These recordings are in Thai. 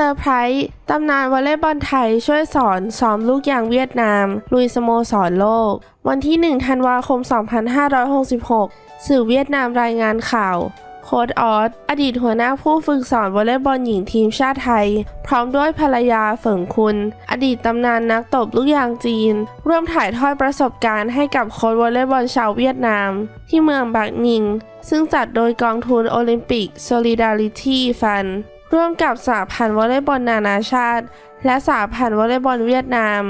เซอร์ไพรส์ตำนานวอลเลย์บอลไทยช่วยสอนซ้อมลูกยางเวียดนาม ลุยสโมสรโลก วันที่ 1 ธันวาคม 2566 สื่อเวียดนามรายงานข่าว โค้ดออสอดีตหัวหน้าผู้ฝึกสอนวอลเลย์บอลหญิงทีมชาติไทย พร้อมด้วยภรรยาเฝิงคุณ อดีตตำนานนักตบลูกยางจีน ร่วมถ่ายทอดประสบการณ์ให้กับโค้ดวอลเลย์บอลชาวเวียดนาม ที่เมืองบักนิง ซึ่งจัดโดยกองทุนโอลิมปิก Solidarity Fund ร่วมกับสหพันธ์วอลเลย์บอลนานาชาติ และสหพันธ์วอลเลย์บอลเวียดนาม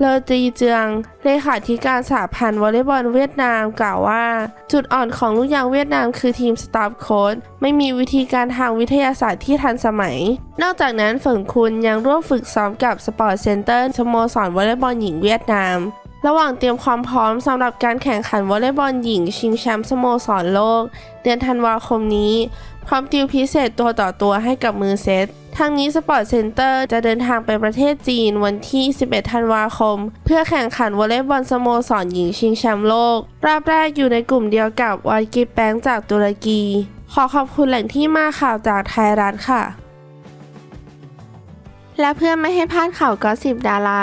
เลอจีเจืองเลขาธิการสหพันธ์วอลเลย์บอลเวียดนามกล่าวว่า จุดอ่อนของลูกยางเวียดนามคือทีมสตาฟโค้ชไม่มีวิธีการทางวิทยาศาสตร์ที่ทันสมัย นอกจากนั้นฝิงคุณยังร่วมฝึกซ้อมกับสปอร์ตเซ็นเตอร์สโมสรวอลเลย์บอลหญิงเวียดนาม ระหว่างเตรียมความพร้อมสำหรับการแข่งขันวอลเลย์บอลหญิง ชิงแชมป์สโมสรโลก เดือนธันวาคมนี้ พร้อมติวพิเศษตัวต่อตัวให้กับมือเซตทางนี้สปอร์ตเซ็นเตอร์จะเดินทางไปประเทศจีนวันที่ 11 ธันวาคม เพื่อแข่งขันวอลเลย์บอลสโมสรหญิงชิงแชมป์โลก รอบแรกอยู่ในกลุ่มเดียวกับวายกิปแปงจากตุรกี ขอขอบคุณแหล่งที่มาข่าวจากไทยรัฐค่ะ และเพื่อไม่ให้พลาดข่าวก็สิบดารา